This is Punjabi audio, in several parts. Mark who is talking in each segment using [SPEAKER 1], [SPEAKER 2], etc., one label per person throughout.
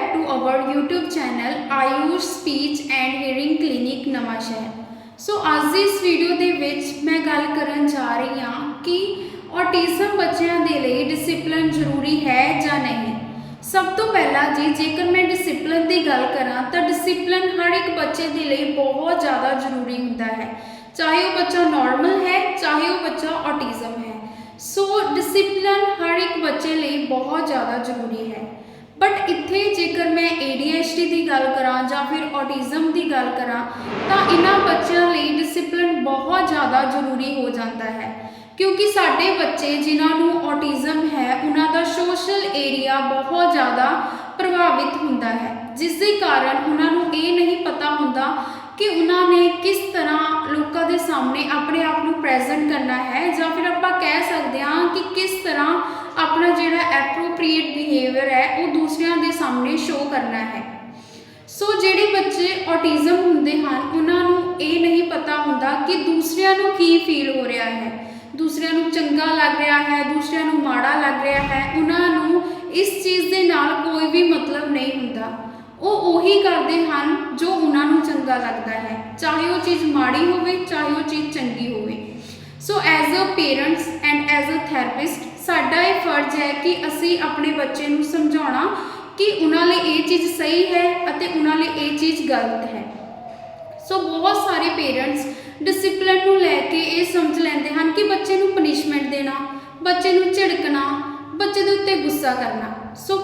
[SPEAKER 1] our YouTube channel, Ayush Speech and Hearing Clinic Nawanshahr ਸੋ ਅੱਜ ਦੀ ਇਸ ਵੀਡੀਓ ਦੇ ਵਿੱਚ ਮੈਂ ਗੱਲ ਕਰਨ ਜਾ ਰਹੀ ਹਾਂ ਕਿ ਔਟਿਜ਼ਮ ਬੱਚਿਆਂ ਦੇ ਲਈ ਡਿਸਪਲਿਨ ਜ਼ਰੂਰੀ ਹੈ ਜਾਂ ਨਹੀਂ ਸਭ ਤੋਂ ਪਹਿਲਾਂ ਜੀ ਜੇਕਰ ਮੈਂ ਡਿਸਪਲਿਨ ਦੀ ਗੱਲ ਕਰਾਂ ਤਾਂ ਡਿਸਪਲਿਨ ਹਰ ਇੱਕ ਬੱਚੇ ਦੇ ਲਈ ਬਹੁਤ ਜ਼ਿਆਦਾ ਜ਼ਰੂਰੀ ਹੁੰਦਾ ਹੈ ਚਾਹੇ ਉਹ ਬੱਚਾ ਨਾਰਮਲ ਹੈ ਚਾਹੇ ਉਹ ਬੱਚਾ ਔਟਿਜ਼ਮ ਹੈ ਸੋ ਡਿਸਪਲਿਨ ਹਰ ਇੱਕ ਬੱਚੇ ਲਈ ਬਹੁਤ ਜ਼ਿਆਦਾ ਜ਼ਰੂਰੀ ਹੈ ਬਟ ਇੱਥੇ ਜੇਕਰ ਮੈਂ ADHD ਦੀ ਗੱਲ ਕਰਾਂ ਜਾਂ ਫਿਰ ਔਟਿਜ਼ਮ ਦੀ ਗੱਲ ਕਰਾਂ, ਤਾਂ ਇਹਨਾਂ ਬੱਚਿਆਂ ਲਈ ਡਿਸਪਲਿਨ ਬਹੁਤ ਜ਼ਿਆਦਾ ਜ਼ਰੂਰੀ ਹੋ ਜਾਂਦਾ ਹੈ। ਕਿਉਂਕਿ ਸਾਡੇ ਬੱਚੇ ਜਿਨ੍ਹਾਂ ਨੂੰ ਔਟਿਜ਼ਮ ਹੈ, ਉਹਨਾਂ ਦਾ ਸੋਸ਼ਲ ਏਰੀਆ ਬਹੁਤ ਜ਼ਿਆਦਾ ਪ੍ਰਭਾਵਿਤ ਹੁੰਦਾ ਹੈ। ਜਿਸ ਦੇ ਕਾਰਨ ਉਹਨਾਂ ਨੂੰ ਇਹ ਨਹੀਂ ਪਤਾ ਹੁੰਦਾ ਕਿ ਉਹਨਾਂ ਨੇ ਕਿਸ ਤਰ੍ਹਾਂ ਲੋਕਾਂ ਦੇ ਸਾਹਮਣੇ ਆਪਣੇ ਆਪ ਨੂੰ ਪ੍ਰੈਜ਼ੈਂਟ ਕਰਨਾ ਹੈ ਜਾਂ ਫਿਰ ਆਪਾਂ ਕਹਿ ਸਕਦੇ ਹਾਂ ਕਿ ਕਿਸ ਤਰ੍ਹਾਂ ਆਪਣਾ ਜਿਹੜਾ ਐਪਰੋਪ੍ਰੀਏਟ ਬਿਹੇਵੀਅਰ ਹੈ, ਉਹ ਦੂਸਰਿਆਂ ਦੇ ਸਾਹਮਣੇ ਸ਼ੋਅ ਕਰਨਾ ਹੈ। ਸੋ ਜਿਹੜੇ ਬੱਚੇ ਔਟਿਜ਼ਮ ਹੁੰਦੇ ਹਨ, ਉਹਨਾਂ ਨੂੰ ਇਹ ਨਹੀਂ ਪਤਾ ਹੁੰਦਾ ਕਿ ਦੂਸਰਿਆਂ ਨੂੰ ਕੀ ਫੀਲ ਹੋ ਰਿਹਾ ਹੈ। ਦੂਸਰਿਆਂ ਨੂੰ ਚੰਗਾ ਲੱਗ ਰਿਹਾ ਹੈ, ਦੂਸਰਿਆਂ ਨੂੰ ਮਾੜਾ ਲੱਗ ਰਿਹਾ ਹੈ, ਉਹਨਾਂ ਨੂੰ ਇਸ ਚੀਜ਼ ਦੇ ਨਾਲ ਕੋਈ ਵੀ ਮਤਲਬ ਨਹੀਂ ਹੁੰਦਾ। ਉਹ ਉਹੀ ਕਰਦੇ ਹਨ ਜੋ ਉਹਨਾਂ ਨੂੰ ਚੰਗਾ ਲੱਗਦਾ ਹੈ, ਚਾਹੇ ਉਹ ਚੀਜ਼ ਮਾੜੀ ਹੋਵੇ, ਚਾਹੇ ਉਹ ਚੀਜ਼ ਚੰਗੀ ਹੋਵੇ। So as a parents and as a therapist ਸਾਡਾ ਇਹ ਫਰਜ਼ ਹੈ ਕਿ ਅਸੀਂ ਆਪਣੇ ਬੱਚੇ ਨੂੰ ਸਮਝਾਉਣਾ ਕਿ ਉਹਨਾਂ ਲਈ ਇਹ ਚੀਜ਼ ਸਹੀ ਹੈ ਅਤੇ ਉਹਨਾਂ ਲਈ ਇਹ ਚੀਜ਼ ਗਲਤ ਹੈ। ਸੋ ਬਹੁਤ ਸਾਰੇ ਪੇਰੈਂਟਸ ਡਿਸਪਲਿਨ ਨੂੰ ਲੈ ਕੇ ਇਹ ਸਮਝ ਲੈਂਦੇ ਹਨ ਕਿ ਬੱਚੇ ਨੂੰ ਪਨਿਸ਼ਮੈਂਟ ਦੇਣਾ, ਬੱਚੇ ਨੂੰ ਝਿੜਕਣਾ, ਬੱਚੇ ਦੇ ਉੱਤੇ ਗੁੱਸਾ ਕਰਨਾ। ਸੋ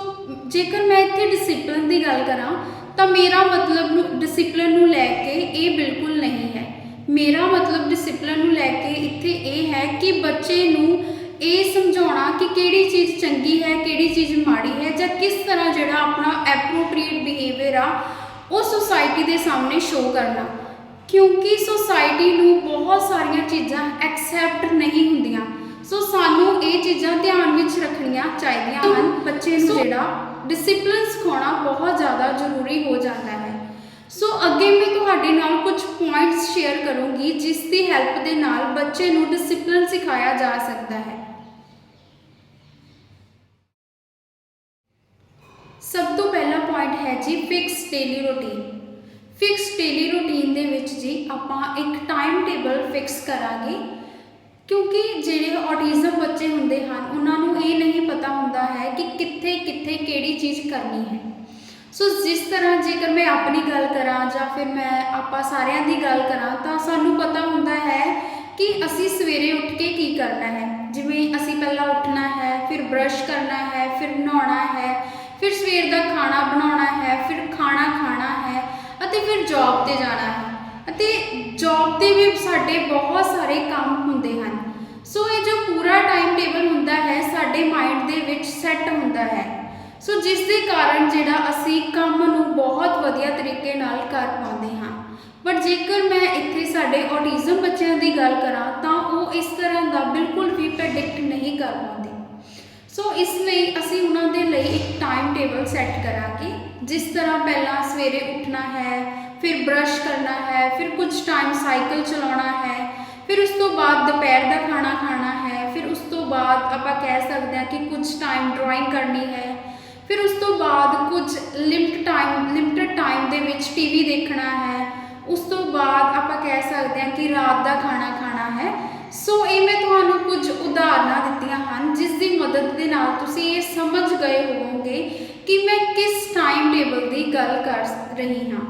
[SPEAKER 1] ਜੇਕਰ ਮੈਂ ਇੱਥੇ ਡਿਸਪਲਿਨ ਦੀ ਗੱਲ ਕਰਾਂ, ਤਾਂ ਮੇਰਾ ਮਤਲਬ ਨੂੰ ਡਿਸਪਲਿਨ ਨੂੰ ਲੈ ਕੇ ਇਹ ਬਿਲਕੁਲ ਨਹੀਂ ਹੈ। ਮੇਰਾ ਮਤਲਬ ਡਿਸਪਲਿਨ ਨੂੰ ਲੈ ਕੇ ਇੱਥੇ ਇਹ ਹੈ ਕਿ ਬੱਚੇ ਨੂੰ ਇਹ ਸਮਝਾਉਣਾ ਕਿ ਕਿਹੜੀ ਚੀਜ਼ ਚੰਗੀ ਹੈ ਕਿਹੜੀ ਚੀਜ਼ ਮਾੜੀ ਹੈ ਜਾਂ ਕਿਸ ਤਰ੍ਹਾਂ ਜਿਹੜਾ ਆਪਣਾ ਐਪਰੋਪ੍ਰੀਏਟ ਬਿਹੇਵੀਅਰ ਆ ਉਹ ਸੁਸਾਇਟੀ ਦੇ ਸਾਹਮਣੇ ਸ਼ੋ ਕਰਨਾ। ਕਿਉਂਕਿ ਸੁਸਾਇਟੀ ਨੂੰ ਬਹੁਤ ਸਾਰੀਆਂ ਚੀਜ਼ਾਂ ਐਕਸੈਪਟ ਨਹੀਂ ਹੁੰਦੀਆਂ। ਸੋ ਸਾਨੂੰ ਇਹ ਚੀਜ਼ਾਂ ਧਿਆਨ ਵਿੱਚ ਰੱਖਣੀਆਂ ਚਾਹੀਦੀਆਂ ਹਨ। ਬੱਚੇ ਨੂੰ ਜਿਹੜਾ ਡਿਸਪਲਿਨ ਸਿਖਾਉਣਾ ਬਹੁਤ ਜ਼ਿਆਦਾ ਜ਼ਰੂਰੀ ਹੋ ਜਾਂਦਾ ਹੈ। ਸੋ ਅੱਗੇ ਮੈਂ ਤੁਹਾਡੇ ਨਾਲ ਕੁਝ ਪੁਆਇੰਟਸ ਸ਼ੇਅਰ ਕਰੂੰਗੀ, ਜਿਸ ਦੀ ਹੈਲਪ ਦੇ ਨਾਲ ਬੱਚੇ ਨੂੰ ਡਿਸਪਲਿਨ ਸਿਖਾਇਆ ਜਾ ਸਕਦਾ ਹੈ। ਸਭ ਤੋਂ ਪਹਿਲਾ ਪੁਆਇੰਟ ਹੈ ਜੀ fix daily routine fix daily routine ਦੇ ਵਿੱਚ ਜੀ ਆਪਾਂ ਇੱਕ ਟਾਈਮ ਟੇਬਲ ਫਿਕਸ ਕਰਾਂਗੇ, ਕਿਉਂਕਿ ਜਿਹੜੇ ਔਟਿਜ਼ਮ ਬੱਚੇ ਹੁੰਦੇ ਹਨ, ਉਹਨਾਂ ਨੂੰ ਇਹ ਨਹੀਂ ਪਤਾ ਹੁੰਦਾ ਹੈ ਕਿ ਕਿੱਥੇ ਕਿੱਥੇ ਕਿਹੜੀ ਚੀਜ਼ ਕਰਨੀ ਹੈ। ਸੋ ਜਿਸ ਤਰ੍ਹਾਂ ਜੇਕਰ ਮੈਂ ਆਪਣੀ ਗੱਲ ਕਰਾਂ ਜਾਂ ਫਿਰ ਮੈਂ ਆਪਾਂ ਸਾਰਿਆਂ ਦੀ ਗੱਲ ਕਰਾਂ ਤਾਂ ਸਾਨੂੰ ਪਤਾ ਹੁੰਦਾ ਹੈ ਕਿ ਅਸੀਂ ਸਵੇਰੇ ਉੱਠ ਕੇ ਕੀ ਕਰਨਾ ਹੈ। ਜਿਵੇਂ ਅਸੀਂ ਪਹਿਲਾਂ ਉੱਠਣਾ ਹੈ, ਫਿਰ ਬ੍ਰਸ਼ ਕਰਨਾ ਹੈ, ਫਿਰ ਨਹਾਉਣਾ ਹੈ, ਫਿਰ ਸਵੇਰ ਦਾ ਖਾਣਾ ਬਣਾਉਣਾ ਹੈ, ਫਿਰ ਖਾਣਾ ਖਾਣਾ ਹੈ ਅਤੇ ਫਿਰ ਜੌਬ ਤੇ ਜਾਣਾ ਹੈ। ਅਤੇ ਜੌਬ ਤੇ ਵੀ ਸਾਡੇ ਬਹੁਤ ਸਾਰੇ ਕੰਮ ਹੁੰਦੇ ਹਨ। ਸੋ ਇਹ ਜੋ ਪੂਰਾ ਟਾਈਮ ਟੇਬਲ ਹੁੰਦਾ ਹੈ, ਸਾਡੇ ਮਾਈਂਡ ਦੇ ਵਿੱਚ ਸੈੱਟ ਹੁੰਦਾ ਹੈ। ਸੋ ਜਿਸ ਦੇ ਕਾਰਨ ਜਿਹੜਾ ਅਸੀਂ ਕੰਮ ਨੂੰ ਬਹੁਤ ਵਧੀਆ ਤਰੀਕੇ ਨਾਲ ਕਰ ਪਾਉਂਦੇ ਹਾਂ। ਬਟ ਜੇਕਰ ਮੈਂ ਇੱਥੇ ਸਾਡੇ ਔਟਿਜ਼ਮ ਬੱਚਿਆਂ ਦੀ ਗੱਲ ਕਰਾਂ, ਤਾਂ ਉਹ ਇਸ ਤਰ੍ਹਾਂ ਦਾ ਬਿਲਕੁਲ ਵੀ ਪ੍ਰੈਡਿਕਟ ਨਹੀਂ ਕਰ ਪਾਉਂਦੇ। ਸੋ ਇਸ ਲਈ ਅਸੀਂ ਉਹਨਾਂ ਦੇ ਲਈ ਇੱਕ ਟਾਈਮ ਟੇਬਲ ਸੈੱਟ ਕਰਾਂਗੇ, ਜਿਸ ਤਰ੍ਹਾਂ ਪਹਿਲਾਂ ਸਵੇਰੇ ਉੱਠਣਾ ਹੈ, ਫਿਰ ਬ੍ਰਸ਼ ਕਰਨਾ ਹੈ, ਫਿਰ ਕੁਝ ਟਾਈਮ ਸਾਈਕਲ ਚਲਾਉਣਾ ਹੈ, ਫਿਰ ਉਸ ਤੋਂ ਬਾਅਦ ਦੁਪਹਿਰ ਦਾ ਖਾਣਾ ਖਾਣਾ ਹੈ, ਫਿਰ ਉਸ ਤੋਂ ਬਾਅਦ ਆਪਾਂ ਕਹਿ ਸਕਦੇ ਹਾਂ ਕਿ ਕੁਝ ਟਾਈਮ ਡਰਾਇੰਗ ਕਰਨੀ ਹੈ ਫਿਰ ਉਸ ਤੋਂ ਬਾਅਦ ਕੁਝ ਲਿਮਟ ਟਾਈਮ, ਲਿਮਟਡ ਟਾਈਮ ਦੇ ਵਿੱਚ ਟੀਵੀ ਦੇਖਣਾ ਹੈ। ਉਸ ਤੋਂ ਬਾਅਦ ਆਪਾਂ ਕਹਿ ਸਕਦੇ ਹਾਂ ਕਿ ਰਾਤ ਦਾ ਖਾਣਾ ਖਾਣਾ ਹੈ। ਸੋ ਇਹ ਮੈਂ ਤੁਹਾਨੂੰ ਕੁਝ ਉਦਾਹਰਨਾਂ ਦਿੱਤੀਆਂ ਹਨ, ਜਿਸ ਦੀ ਮਦਦ ਦੇ ਨਾਲ ਤੁਸੀਂ ਇਹ ਸਮਝ ਗਏ ਹੋਵੋਗੇ ਕਿ ਮੈਂ ਕਿਸ ਟਾਈਮ ਟੇਬਲ ਦੀ ਗੱਲ ਕਰ ਰਹੀ ਹਾਂ।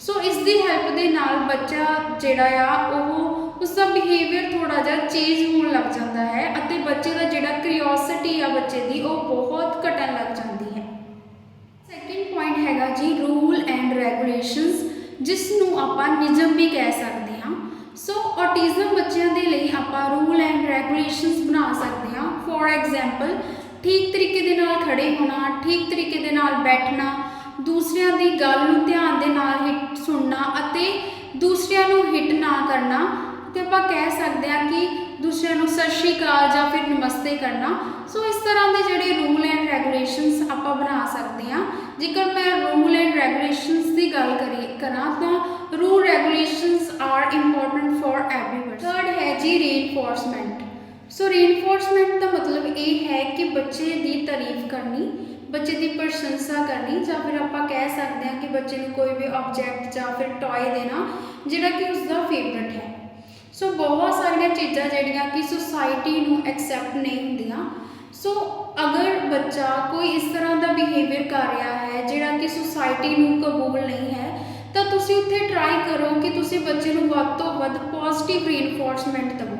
[SPEAKER 1] ਸੋ ਇਸ ਦੀ ਹੈਲਪ ਦੇ ਨਾਲ ਬੱਚਾ ਜਿਹੜਾ ਆ, ਉਹ, ਉਸ ਦਾ ਬਿਹੇਵੀਅਰ ਥੋੜਾ ਜਿਹਾ ਚੇਂਜ ਹੋਣ ਲੱਗ ਜਾਂਦਾ ਹੈ ਅਤੇ ਬੱਚੇ ਦਾ ਜਿਹੜਾ ਕਿਉਰਿਓਸਿਟੀ ਆ ਬੱਚੇ ਦੀ, ਉਹ ਬਹੁਤ ਘਟਣ ਲੱਗ ਜਾਂਦੀ ਹੈ ਸੈਕਿੰਡ ਪੁਆਇੰਟ ਹੈਗਾ ਜੀ ਰੂਲ ਐਂਡ ਰੈਗੂਲੇਸ਼ਨਸ ਜਿਸ ਨੂੰ ਆਪਾਂ ਨਿਯਮ ਵੀ ਕਹਿ ਸਕਦੇ ਹਾਂ। ਸੋ ਔਟਿਜ਼ਮ ਬੱਚਿਆਂ ਦੇ ਲਈ ਆਪਾਂ ਰੂਲ ਐਂਡ ਰੈਗੂਲੇਸ਼ਨਸ ਬਣਾ ਸਕਦੇ ਹਾਂ। ਫੋਰ ਐਗਜ਼ਾਮਪਲ ਠੀਕ ਤਰੀਕੇ ਦੇ ਨਾਲ ਖੜੇ ਹੋਣਾ, ਠੀਕ ਤਰੀਕੇ ਦੇ ਨਾਲ ਬੈਠਣਾ, ਦੂਸਰਿਆਂ ਦੀ ਗੱਲ ਨੂੰ ਧਿਆਨ ਦੇ ਨਾਲ ਹਿੱਟ ਸੁਣਨਾ ਅਤੇ ਦੂਸਰਿਆਂ ਨੂੰ ਹਿੱਟ ਨਾ ਕਰਨਾ। ਤੇ ਆਪਾਂ ਕਹਿ ਸਕਦੇ ਹਾਂ ਕਿ ਦੂਸਰਿਆਂ ਨੂੰ ਸਤਿ ਸ਼੍ਰੀ ਅਕਾਲ ਜਾਂ ਫਿਰ ਨਮਸਤੇ ਕਰਨਾ। ਸੋ ਇਸ ਤਰ੍ਹਾਂ ਦੇ ਜਿਹੜੇ ਰੂਲ ਐਂਡ ਰੈਗੂਲੇਸ਼ਨਸ ਆਪਾਂ ਬਣਾ ਸਕਦੇ ਹਾਂ। ਜੇਕਰ ਮੈਂ ਰੂਲ ਐਂਡ ਰੈਗੂਲੇਸ਼ਨਸ ਦੀ ਗੱਲ ਕਰੀ, ਕਰਾਂ ਤਾਂ rule regulations are important for everyone third ਹੈ ਜੀ ਰੀਇਨਫੋਰਸਮੈਂਟ ਸੋ ਰੀਇਨਫੋਰਸਮੈਂਟ ਦਾ ਮਤਲਬ ਇਹ ਹੈ ਕਿ ਬੱਚੇ ਦੀ ਤਾਰੀਫ ਕਰਨੀ, ਬੱਚੇ ਦੀ ਪ੍ਰਸ਼ੰਸਾ ਕਰਨੀ ਜਾਂ ਫਿਰ ਆਪਾਂ ਕਹਿ ਸਕਦੇ ਹਾਂ ਕਿ ਬੱਚੇ ਨੂੰ ਕੋਈ ਵੀ ਆਬਜੈਕਟ ਜਾਂ ਫਿਰ ਟੌਏ ਦੇਣਾ, ਜਿਹੜਾ ਕਿ ਉਸ ਦਾ ਫੇਵਰਟ ਹੈ। ਸੋ ਬਹੁਤ ਸਾਰੀਆਂ ਚੀਜ਼ਾਂ ਜਿਹੜੀਆਂ ਕਿ ਸੁਸਾਇਟੀ ਨੂੰ ਐਕਸੈਪਟ ਨਹੀਂ ਹੁੰਦੀਆਂ। ਸੋ ਅਗਰ ਬੱਚਾ ਕੋਈ ਇਸ ਤਰ੍ਹਾਂ ਦਾ ਬਿਹੇਵੀਅਰ ਕਰ ਰਿਹਾ ਸੁਸਾਇਟੀ ਨੂੰ ਕਬੂਲ ਨਹੀਂ ਹੈ, ਤਾਂ ਤੁਸੀਂ ਉੱਥੇ ਟਰਾਈ ਕਰੋ ਕਿ ਤੁਸੀਂ ਬੱਚੇ ਨੂੰ ਵੱਧ ਤੋਂ ਵੱਧ ਪੋਜ਼ਿਟਿਵ ਰੀਇਨਫੋਰਸਮੈਂਟ ਦਿਵੋ।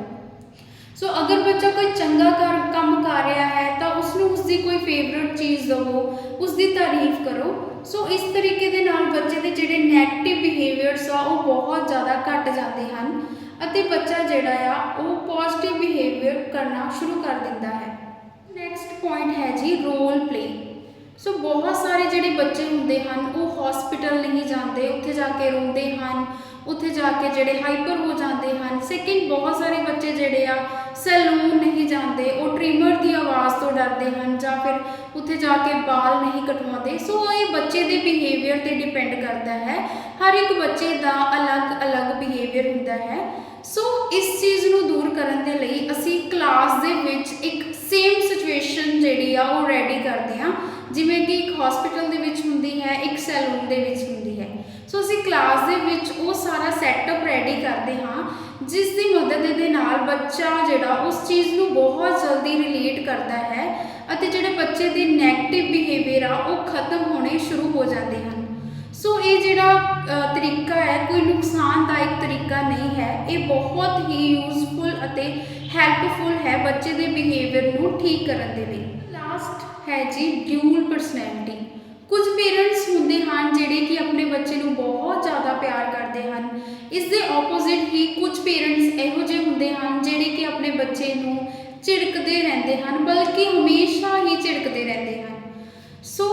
[SPEAKER 1] ਸੋ ਅਗਰ ਬੱਚਾ ਕੋਈ ਚੰਗਾ ਕੰਮ ਕਰ ਰਿਹਾ ਹੈ, ਤਾਂ ਉਸ ਨੂੰ ਉਸ ਦੀ ਕੋਈ ਫੇਵਰਿਟ ਚੀਜ਼ ਦਿਵੋ ਉਸ ਦੀ ਤਾਰੀਫ ਕਰੋ। ਸੋ ਇਸ ਤਰੀਕੇ ਦੇ ਨਾਲ ਬੱਚੇ ਦੇ ਜਿਹੜੇ 네ਗੇਟਿਵ ਬਿਹੇਵੀਅਰਸ ਆ, ਉਹ ਬਹੁਤ ਜ਼ਿਆਦਾ ਘਟ ਜਾਂਦੇ ਹਨ ਅਤੇ ਬੱਚਾ ਜਿਹੜਾ ਆ, ਉਹ ਪੋਜ਼ਿਟਿਵ ਬਿਹੇਵੀਅਰ ਕਰਨਾ ਸ਼ੁਰੂ ਕਰ ਦਿੰਦਾ ਹੈ। ਨੈਕਸਟ ਪੁਆਇੰਟ ਹੈ ਜੀ ਰੋਲ ਪਲੇ ਸੋ ਬਹੁਤ ਸਾਰੇ ਜਿਹੜੇ ਬੱਚੇ ਹੁੰਦੇ ਹਨ, ਉਹ ਹਸਪੀਟਲ ਨਹੀਂ ਜਾਂਦੇ, ਉੱਥੇ ਜਾ ਕੇ ਰੋਂਦੇ ਹਨ, ਉੱਥੇ ਜਾ ਕੇ ਜਿਹੜੇ ਹਾਈਪਰ ਹੋ ਜਾਂਦੇ ਹਨ ਸੈਕਿੰਡ ਬਹੁਤ ਸਾਰੇ ਬੱਚੇ ਜਿਹੜੇ ਆ ਸੈਲੂਨ ਨਹੀਂ ਜਾਂਦੇ, ਉਹ ਟ੍ਰਿਮਰ ਦੀ ਆਵਾਜ਼ ਤੋਂ ਡਰਦੇ ਹਨ ਜਾਂ ਫਿਰ ਉੱਥੇ ਜਾ ਕੇ ਵਾਲ ਨਹੀਂ ਕਟਵਾਉਂਦੇ, ਸੋ ਇਹ ਬੱਚੇ ਦੇ ਬਿਹੇਵੀਅਰ ਤੇ ਡਿਪੈਂਡ ਕਰਦਾ ਹੈ। ਹਰ ਇੱਕ ਬੱਚੇ ਦਾ ਅਲੱਗ-ਅਲੱਗ ਬਿਹੇਵੀਅਰ ਹੁੰਦਾ ਹੈ। ਸੋ ਇਸ ਚੀਜ਼ ਨੂੰ ਦੂਰ ਕਰਨ ਦੇ ਲਈ ਅਸੀਂ ਕਲਾਸ ਦੇ ਵਿੱਚ ਇੱਕ ਸੇਮ ਸਿਚੁਏਸ਼ਨ ਜਿਹੜੀ ਆ ਉਹ ਰੈਡੀ ਕਰਦੇ ਹਾਂ। ਜਿਵੇਂ ਕਿ ਇੱਕ ਹਸਪੀਟਲ ਦੇ ਵਿੱਚ ਹੁੰਦੀ ਹੈ, ਇੱਕ ਸੈਲੂਨ ਦੇ ਵਿੱਚ ਹੁੰਦੀ ਹੈ। ਸੋ ਅਸੀਂ ਕਲਾਸ ਦੇ ਵਿੱਚ ਉਹ ਸਾਰਾ ਸੈਟਅਪ ਰੈਡੀ ਕਰਦੇ ਹਾਂ, ਜਿਸ ਦੀ ਮਦਦ ਦੇ ਨਾਲ ਬੱਚਾ ਜਿਹੜਾ ਉਸ ਚੀਜ਼ ਨੂੰ ਬਹੁਤ ਜਲਦੀ ਰਿਲੇਟ ਕਰਦਾ ਹੈ ਅਤੇ ਜਿਹੜੇ ਬੱਚੇ ਦੇ 네ਗੇਟਿਵ ਬਿਹੇਵੀਅਰ ਆ, ਉਹ ਖਤਮ ਹੋਣੇ ਸ਼ੁਰੂ ਹੋ ਜਾਂਦੇ ਹਨ। ਸੋ ਇਹ ਜਿਹੜਾ ਤਰੀਕਾ ਹੈ, ਕੋਈ ਨੁਕਸਾਨਦਾਇਕ ਤਰੀਕਾ ਨਹੀਂ ਹੈ। ਇਹ ਬਹੁਤ ਹੀ ਯੂਜ਼ਫੁਲ ਅਤੇ ਹੈਲਪਫੁਲ ਹੈ ਬੱਚੇ ਦੇ ਬਿਹੇਵੀਅਰ ਨੂੰ ਠੀਕ ਕਰਨ ਦੇ ਲਈ। ਲਾਸਟ ਹੈ ਜੀ ਡਿਊਲ ਪਰਸਨੈਲਿਟੀ ਕੁਝ ਪੇਰੈਂਟਸ ਹੁੰਦੇ ਹਨ ਜਿਹੜੇ ਕਿ ਆਪਣੇ ਬੱਚੇ ਨੂੰ ਬਹੁਤ ਜ਼ਿਆਦਾ ਪਿਆਰ ਕਰਦੇ ਹਨ। ਇਸ ਦੇ ਆਪੋਜ਼ਿਟ ਹੀ ਕੁਝ ਪੇਰੈਂਟਸ ਇਹੋ ਜਿਹੇ ਹੁੰਦੇ ਹਨ ਜਿਹੜੇ ਕਿ ਆਪਣੇ ਬੱਚੇ ਨੂੰ ਝਿੜਕਦੇ ਰਹਿੰਦੇ ਹਨ, ਬਲਕਿ ਹਮੇਸ਼ਾ ਹੀ ਝਿੜਕਦੇ ਰਹਿੰਦੇ ਹਨ। ਸੋ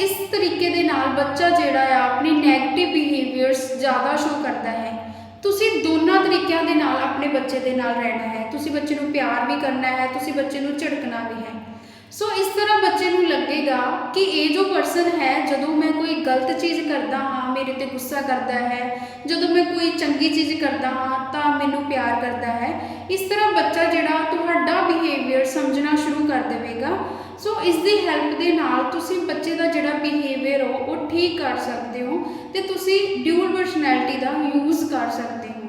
[SPEAKER 1] ਇਸ ਤਰੀਕੇ ਦੇ ਨਾਲ ਬੱਚਾ ਜਿਹੜਾ ਆ ਆਪਣੇ 네ਗੇਟਿਵ ਬਿਹੇਵੀਅਰਸ ਜ਼ਿਆਦਾ ਸ਼ੋ ਕਰਦਾ ਹੈ। ਤੁਸੀਂ ਦੋਨਾਂ ਤਰੀਕਿਆਂ ਦੇ ਨਾਲ ਆਪਣੇ ਬੱਚੇ ਦੇ ਨਾਲ ਰਹਿਣਾ ਹੈ। ਤੁਸੀਂ ਬੱਚੇ ਨੂੰ ਪਿਆਰ ਵੀ ਕਰਨਾ ਹੈ, ਤੁਸੀਂ ਬੱਚੇ ਨੂੰ ਝਿੜਕਣਾ ਵੀ ਹੈ। ਸੋ ਇਸ ਤਰ੍ਹਾਂ ਬੱਚੇ ਨੂੰ ਲੱਗੇਗਾ ਕਿ ਇਹ ਜੋ ਪਰਸਨ ਹੈ, ਜਦੋਂ ਮੈਂ ਕੋਈ ਗਲਤ ਚੀਜ਼ ਕਰਦਾ ਹਾਂ, ਮੇਰੇ ਤੇ ਗੁੱਸਾ ਕਰਦਾ ਹੈ, ਜਦੋਂ ਮੈਂ ਕੋਈ ਚੰਗੀ ਚੀਜ਼ ਕਰਦਾ ਹਾਂ, ਤਾਂ ਮੈਨੂੰ ਪਿਆਰ ਕਰਦਾ ਹੈ, ਇਸ ਤਰ੍ਹਾਂ ਬੱਚਾ ਜਿਹੜਾ ਤੁਹਾਡਾ ਬਿਹੇਵੀਅਰ ਸਮਝਣਾ ਸ਼ੁਰੂ ਕਰ ਦੇਵੇਗਾ। ਸੋ ਇਸ ਦੀ ਹੈਲਪ ਦੇ ਨਾਲ ਤੁਸੀਂ ਬੱਚੇ ਦਾ ਜਿਹੜਾ ਬਿਹੇਵੀਅਰ ਹੋ, ਉਹ ਠੀਕ ਕਰ ਸਕਦੇ ਹੋ ਤੇ ਤੁਸੀਂ ਡਿਊਲ ਪਰਸਨੈਲਿਟੀ ਦਾ ਯੂਜ਼ ਕਰ ਸਕਦੇ ਹੋ।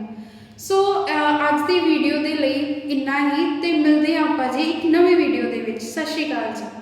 [SPEAKER 1] ਸੋ ਅੱਜ ਦੀ ਵੀਡੀਓ ਦੇ ਲਈ ਇੰਨਾ ਹੀ ਤੇ ਮਿਲਦੇ ਹਾਂ ਆਪਾਂ ਜੀ ਇੱਕ ਨਵੀਂ ਵੀਡੀਓ ਦੇ ਵਿੱਚ। ਸਤਿ ਸ਼੍ਰੀ ਅਕਾਲ ਜੀ।